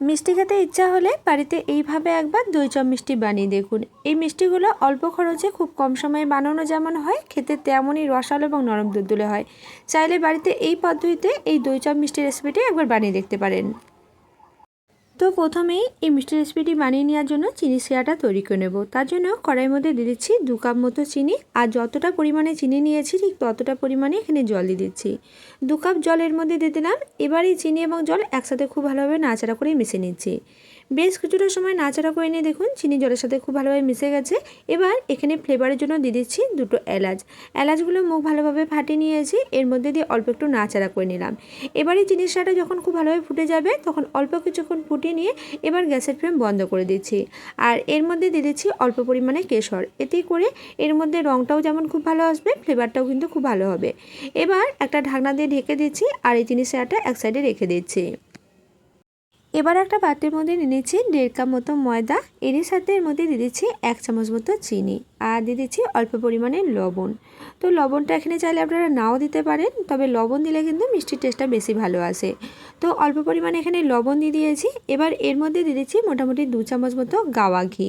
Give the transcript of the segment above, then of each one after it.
মিষ্টি খেতে ইচ্ছা হলে বাড়িতে এইভাবে একবার দই চপ মিষ্টি বানিয়ে দেখুন। এই মিষ্টিগুলো অল্প খরচে খুব কম সময়ে বানানো যেমন হয়, খেতে তেমনই রসালো এবং নরম দুধুলে হয়। চাইলে বাড়িতে এই পদ্ধতিতে এই দই চপ মিষ্টি রেসিপিটি একবার বানিয়ে দেখতে পারেন। তো প্রথমেই এই মিষ্টি রেসিপিটি বানিয়ে নেওয়ার জন্য চিনি শিরাটা তৈরি করে নেব। তার জন্য কড়াইয়ের মধ্যে দিয়ে দিচ্ছি দু কাপ মতো চিনি। আর যতটা পরিমাণে চিনি নিয়েছি, ঠিক ততটা পরিমাণে এখানে জল দিয়ে দিচ্ছি। দু কাপ জলের মধ্যে দিয়ে দিলাম। এবার এই চিনি এবং জল একসাথে খুব ভালোভাবে নাচাড়া করে মিশিয়ে নিচ্ছি। বেশ কিছুটা সময় নাচাড়া করে নিয়ে দেখুন, চিনি জলের সাথে খুব ভালোভাবে মিশে গেছে। এবার এখানে ফ্লেভারের জন্য দিয়ে দিচ্ছি দুটো এলাচ। এলাচগুলো মুখ ভালোভাবে ফাটিয়ে নিয়েছি। এর মধ্যে দিয়ে অল্প একটু নাচাড়া করে নিলাম। এবার এই জিনিসটা যখন খুব ভালোভাবে ফুটে যাবে, তখন অল্প কিছুক্ষণ ফুটিয়ে নিয়ে এবার গ্যাসের ফ্লেম বন্ধ করে দিচ্ছি। আর এর মধ্যে দিয়ে দিচ্ছি অল্প পরিমাণে কেশর। এতেই করে এর মধ্যে রঙটাও যেমন খুব ভালো আসবে, ফ্লেভারটাও কিন্তু খুব ভালো হবে। এবার একটা ঢাকনা দিয়ে ঢেকে দিচ্ছি আর এই জিনিসটা এক সাইডে রেখে দিচ্ছি। এবার একটা পাত্রের মধ্যে নিয়ে নিচ্ছি দেড় কাপ মতো ময়দা। এরই সাথে এর মধ্যে দিয়ে দিচ্ছি এক চামচ মতো চিনি। আর দিয়ে দিচ্ছি অল্প পরিমাণে লবণ। তো লবণটা এখানে চাইলে আপনারা নাও দিতে পারেন, তবে লবণ দিলে কিন্তু মিষ্টির টেস্টটা বেশি ভালো আসে। তো অল্প পরিমাণে এখানে লবণ দিয়ে দিয়েছি, এবার এর মধ্যে দিয়ে দিচ্ছি মোটামুটি দু চামচ মতো গাওয়া ঘি।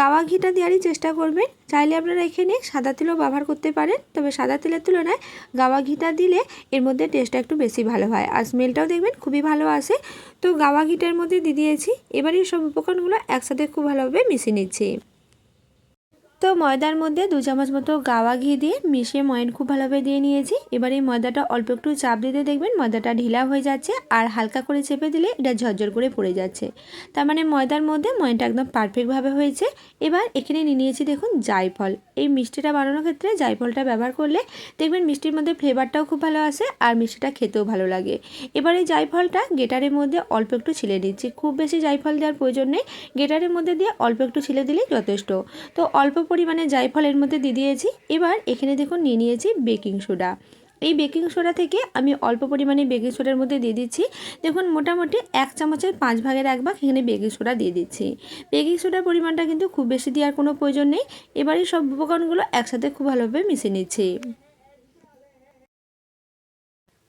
গাওয়া ঘিটা দেওয়ারই চেষ্টা করবেন, চাইলে আপনারা এখানে সাদা তেলও ব্যবহার করতে পারেন, তবে সাদা তেলের তুলনায় গাওয়া ঘিটা দিলে এর মধ্যে টেস্টটা একটু বেশি ভালো হয়, আর স্মেলটাও দেখবেন খুবই ভালো আসে। তো গাওয়া ঘিটার মধ্যে দিয়ে দিয়েছি, এবার এই সব উপকরণগুলো একসাথে খুব ভালোভাবে মিশিয়ে নিচ্ছি। তো ময়দার মধ্যে দু চামচ মতো গাওয়া ঘি দিয়ে মিশিয়ে ময়ন খুব ভালোভাবে দিয়ে নিয়েছি। এবার এই ময়দাটা অল্প একটু চাপ দিতে দেখবেন, ময়দাটা ঢিলা হয়ে যাচ্ছে আর হালকা করে চেপে দিলে এটা ঝরঝর করে পড়ে যাচ্ছে। তার মানে ময়দার মধ্যে ময়নটা একদম পারফেক্টভাবে হয়েছে। এবার এখানে নিয়ে নিয়েছি দেখুন জায়ফল। এই মিষ্টিটা বানানোর ক্ষেত্রে জায়ফলটা ব্যবহার করলে দেখবেন মিষ্টির মধ্যে ফ্লেভারটাও খুব ভালো আসে আর মিষ্টিটা খেতেও ভালো লাগে। এবার এই জায়ফলটা গেটারের মধ্যে অল্প একটু ছিলে দিচ্ছি খুব বেশি জায়ফল দেওয়ার প্রয়োজন নেই। গেটারের মধ্যে দিয়ে অল্প একটু ছিলে দিলেই যথেষ্ট। তো অল্প পরিমাণে জায়ফল এর মধ্যে দিয়ে দিয়েছি। এবার এখানে দেখুন নিয়ে নিয়েছি বেকিং সোডা। এই বেকিং সোডা থেকে আমি অল্প পরিমাণে বেকিং সোডার মধ্যে দিয়ে দিচ্ছি। দেখুন, মোটামুটি এক চামচের পাঁচ ভাগের এক ভাগ এখানে বেকিং সোডা দিয়ে দিচ্ছি। বেকিং সোডার পরিমাণটা কিন্তু খুব বেশি দেওয়ার কোনো প্রয়োজন নেই। এবারে সব উপকরণগুলো একসাথে খুব ভালোভাবে মিশিয়ে নিচ্ছি।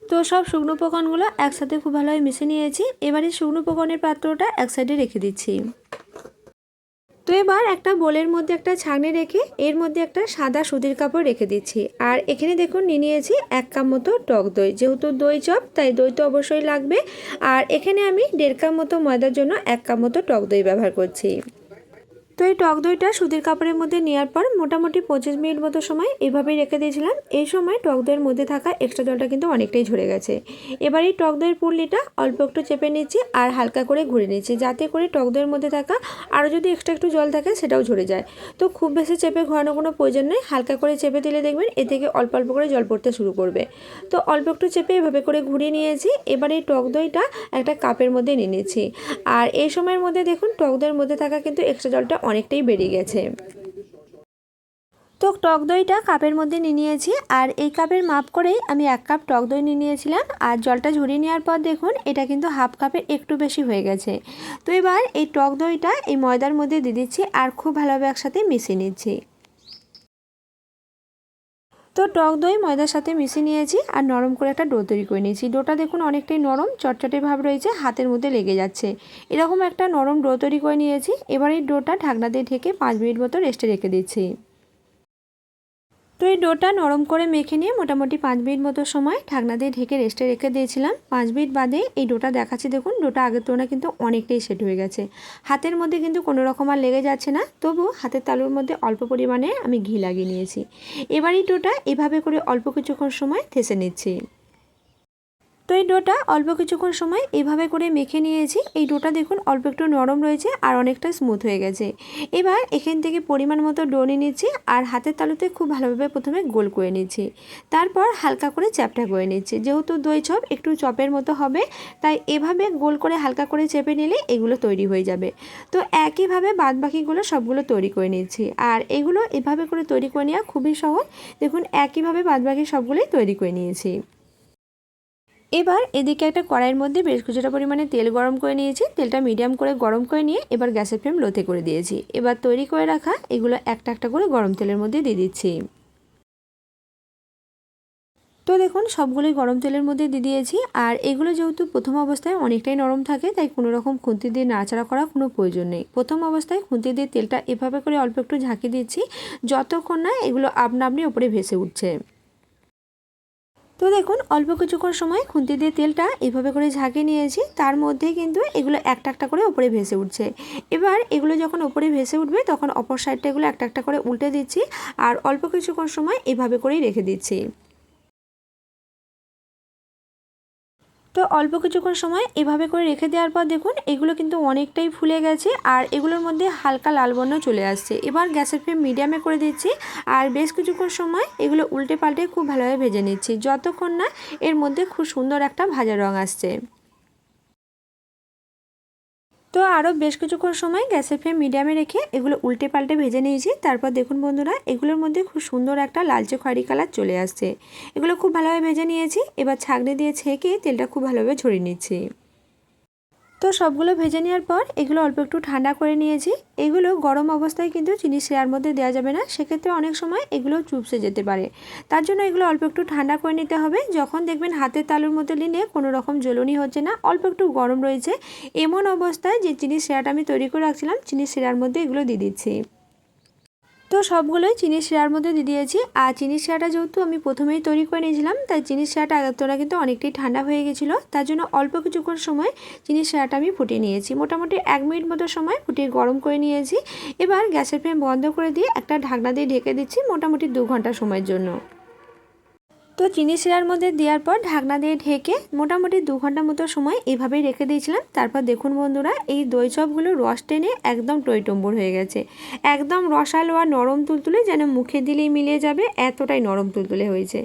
তো সব শুকনো উপকরণগুলো একসাথে খুব ভালোভাবে মিশিয়ে নিয়েছি। এবারে শুকনো উপকরণের পাত্রটা এক সাইডে রেখে দিচ্ছি। তো এবার একটা বোলের মধ্যে একটা ছাঁকনি রেখে এর মধ্যে একটা সাদা সুতির কাপড় রেখে দিচ্ছি। আর এখানে দেখুন নিয়ে নিয়েছি এক কাপ মতো টক দই। যেহেতু দই চপ, তাই দই তো অবশ্যই লাগবে। আর এখানে আমি দেড় কাপ মতো ময়দার জন্য এক কাপ মতো টক দই ব্যবহার করছি। তো এই টক দইটা সুতির কাপড়ের মধ্যে নেওয়ার পর মোটামুটি পঁচিশ মিনিট মতো সময় এভাবেই রেখে দিয়েছিলাম। এই সময় টক দইয়ের মধ্যে থাকা এক্সট্রা জলটা কিন্তু অনেকটাই ঝরে গেছে। এবার এই টক দইয়ের পুরলিটা অল্প একটু চেপে নিচ্ছি আর হালকা করে ঘুরে নিচ্ছি যাতে করে টক দইয়ের মধ্যে থাকা আরও যদি এক্সট্রা একটু জল থাকে সেটাও ঝরে যায়। তো খুব বেশি চেপে ঘোরানোর কোনো প্রয়োজন নেই। হালকা করে চেপে দিলে দেখবেন এ থেকে অল্প অল্প করে জল পড়তে শুরু করবে। তো অল্প একটু চেপে এভাবে করে ঘুরিয়ে নিয়েছি। এবার এই টক দইটা একটা কাপের মধ্যে নিয়ে নিচ্ছি। আর এই সময়ের মধ্যে দেখুন টক দইয়ের মধ্যে থাকা কিন্তু এক্সট্রা জলটা অনেকটাই বেড়ে গেছে। তো টক দইটা কাপের মধ্যে নিয়ে নিয়েছি আর এই কাপের মাপ করেই আমি এক কাপ টক দই নিয়ে নিয়েছিলাম। আর জলটা ঝরিয়ে নেওয়ার পর দেখুন, এটা কিন্তু হাফ কাপের একটু বেশি হয়ে গেছে। তো এবার এই টক দইটা এই ময়দার মধ্যে দিয়ে দিচ্ছি আর খুব ভালোভাবে একসাথে মিশিয়ে নিচ্ছি। তো টক দই, ময়দার সাথে মিশিয়ে নিয়েছি আর নরম করে একটা ডো তৈরি করে নিয়েছি। ডোটা দেখুন অনেকটাই নরম, চটচটে ভাব রয়েছে, হাতের মধ্যে লেগে যাচ্ছে। এরকম একটা নরম ডো তৈরি করে নিয়েছি। এবার এই ডোটা ঢাকনা দিয়ে ঢেকে পাঁচ মিনিট মতো রেস্টে রেখে দিচ্ছি। তো এই ডোটা নরম করে মেখে নিয়ে মোটামুটি পাঁচ মিনিট মতো সময় ঢাকনা দিয়ে ঢেকে রেস্টে রেখে দিয়েছিলাম। পাঁচ মিনিট বাদে এই ডোটা দেখাচ্ছি। দেখুন ডোটা আগের তুলনায় কিন্তু অনেকটাই সেট হয়ে গেছে। হাতের মধ্যে কিন্তু কোনো রকম আর লেগে যাচ্ছে না, তবু হাতের তালুর মধ্যে অল্প পরিমাণে আমি ঘি লাগিয়ে নিয়েছি। এবার এই ডোটা এভাবে করে অল্প কিছুক্ষণ সময় থেসে নিচ্ছি। তো এই ডোটা অল্প কিছুক্ষণ সময় এভাবে করে মেখে নিয়েছি। এই ডোটা দেখুন অল্প একটু নরম রয়েছে আর অনেকটা স্মুথ হয়ে গেছে। এবার এখান থেকে পরিমাণ মতো ডো নিয়ে নিচ্ছি আর হাতের তালুতে খুব ভালোভাবে প্রথমে গোল করে নিচ্ছি। তারপর হালকা করে চ্যাপটা করে নিচ্ছি। যেহেতু দই চপ একটু চপের মতো হবে, তাই এভাবে গোল করে হালকা করে চেপে নিলে এগুলো তৈরি হয়ে যাবে। তো একইভাবে বাদ বাকিগুলো সবগুলো তৈরি করে নিচ্ছি। আর এগুলো এভাবে করে তৈরি করে নেওয়া খুবই সহজ। দেখুন একইভাবে বাদ বাকি সবগুলোই তৈরি করে নিয়েছি। এবার এদিকে একটা কড়াইয়ের মধ্যে বেশ কিছুটা পরিমাণে তেল গরম করে নিয়েছি। তেলটা মিডিয়াম করে গরম করে নিয়ে এবার গ্যাসের ফ্লেম লোতে করে দিয়েছি। এবার তৈরি করে রাখা এগুলো একটা একটা করে গরম তেলের মধ্যে দিয়ে দিচ্ছি। তো দেখুন, সবগুলোই গরম তেলের মধ্যে দিয়ে দিয়েছি। আর এগুলো যেহেতু প্রথম অবস্থায় অনেকটাই নরম থাকে, তাই কোনো রকম খুন্তি দিয়ে নাড়াচাড়া করার কোনো প্রয়োজন নেই। প্রথম অবস্থায় খুন্তি দিয়ে তেলটা এভাবে করে অল্প একটু ঝাঁকি দিচ্ছি, যতক্ষণ না এগুলো আপনা আপনি ওপরে ভেসে উঠছে। তো দেখুন, অল্প কিছুক্ষণ সময় খুন্তি দিয়ে তেলটা এভাবে করে ঝাঁকে নিয়েছি, তার মধ্যে কিন্তু এগুলো একটা একটা করে ওপরে ভেসে উঠছে। এবার এগুলো যখন ওপরে ভেসে উঠবে, তখন অপর সাইডটা এগুলো একটা একটা করে উল্টে দিচ্ছি আর অল্প কিছুক্ষণ সময় এভাবে করেই রেখে দিচ্ছি। তো অল্প কিছুক্ষণ সময় এভাবে করে রেখে দেওয়ার পর দেখুন, এগুলো কিন্তু অনেকটাই ফুলে গেছে আর এগুলোর মধ্যে হালকা লাল বর্ণ চলে আসছে। এবার গ্যাসের ফ্লেম মিডিয়ামে করে দিচ্ছি আর বেশ কিছুক্ষণ সময় এগুলো উল্টে পাল্টে খুব ভালোভাবে ভেজে নিচ্ছি। যতক্ষণ না এর মধ্যে খুব সুন্দর একটা ভাজা রঙ আসছে। তো আরও বেশ কিছুক্ষণ সময় গ্যাসের ফ্লেম মিডিয়ামে রেখে এগুলো উল্টে পাল্টে ভেজে নিয়েছি। তারপর দেখুন বন্ধুরা, এগুলোর মধ্যে খুব সুন্দর একটা লালচে খয়েরি কালার চলে আসছে। এগুলো খুব ভালোভাবে ভেজে নিয়েছি। এবার ছাগনি দিয়ে ছেঁকে তেলটা খুব ভালোভাবে ঝরিয়ে নিচ্ছি। তো সবগুলো ভেজে নেওয়ার পর এগুলো অল্প একটু ঠান্ডা করে নিয়েছি। এগুলো গরম অবস্থায় কিন্তু চিনি শেয়ার মধ্যে দেওয়া যাবে না। সেক্ষেত্রে অনেক সময় এগুলো চুপসে যেতে পারে। তার জন্য এগুলো অল্প একটু ঠান্ডা করে নিতে হবে। যখন দেখবেন হাতের তালুর মধ্যে লিনে কোনো রকম জ্বলনি হচ্ছে না। অল্প একটু গরম রয়েছে। এমন অবস্থায় যে চিনি শেয়াটা আমি তৈরি করে রাখছিলাম, চিনি শেয়ার মধ্যে এগুলো দিয়ে দিচ্ছি। তো সবগুলোই চিনি শিরার মধ্যে দিয়ে দিয়েছি। আর চিনি শিরাটা যেহেতু আমি প্রথমেই তৈরি করে নিয়েছিলাম, তাই চিনি শিরাটা আগের তোরা কিন্তু অনেকটাই ঠান্ডা হয়ে গেছিল। তার জন্য অল্প কিছুক্ষণ সময় চিনি শিরাটা আমি ফুটিয়ে নিয়েছি। মোটামুটি এক মিনিট মতো সময় ফুটিয়ে গরম করে নিয়েছি। এবার গ্যাসের ফ্লেম বন্ধ করে দিয়ে একটা ঢাকনা দিয়ে ঢেকে দিচ্ছি মোটামুটি দু ঘণ্টা সময়ের জন্য। তো চিনি শিরার মধ্যে দেওয়ার পর ঢাকনা দিয়ে ঢেকে মোটামুটি দু ঘণ্টা মতো সময় এভাবেই রেখে দিয়েছিলাম। তারপর দেখুন বন্ধুরা, এই দই চপগুলো রস টেনে একদম টইটম্বর হয়ে গেছে। একদম রসালো আর নরম তুলতুলে যেন মুখে দিলেই মিলিয়ে যাবে, এতটাই নরম তুলতুলে হয়েছে।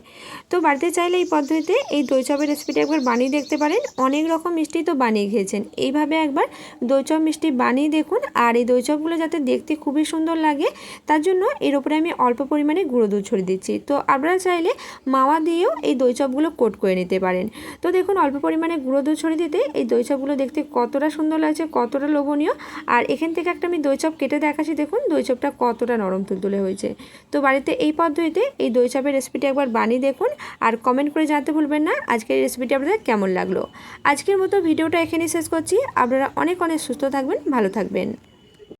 তো বাড়িতে চাইলে এই পদ্ধতিতে এই দই চপের রেসিপিটা একবার বানিয়ে দেখতে পারেন। অনেক রকম মিষ্টি তো বানিয়ে খেয়েছেন। এইভাবে একবার দই চপ মিষ্টি বানিয়ে দেখুন আর এই দই চপগুলো যাতে দেখতে খুবই সুন্দর লাগে, তার জন্য এর উপরে আমি অল্প পরিমাণে গুঁড়ো দুধ ছড়িয়ে দিচ্ছি। তো আপনারা চাইলে মাওয়া দিয়েও এই দই চপগুলো কোট করে নিতে পারেন। তো দেখুন, অল্প পরিমাণে গুঁড়ো দুধ ছড়িয়ে দিতে এই দই চপগুলো দেখতে কতটা সুন্দর লাগছে, কতটা লোভনীয়। আর এখান থেকে একটা আমি দই চপ কেটে দেখাচ্ছি, দেখুন দই চপটা কতটা নরম তুলতুলে হয়েছে। তো বাড়িতে এই পদ্ধতিতে এই দই চপের রেসিপিটি একবার বানিয়ে দেখুন আর কমেন্ট করে জানতে ভুলবেন না আজকের রেসিপিটি আপনাদের কেমন লাগল। আজকের মতো ভিডিওটা এখানেই শেষ করছি। আপনারা অনেক অনেক সুস্থ থাকবেন, ভালো থাকবেন।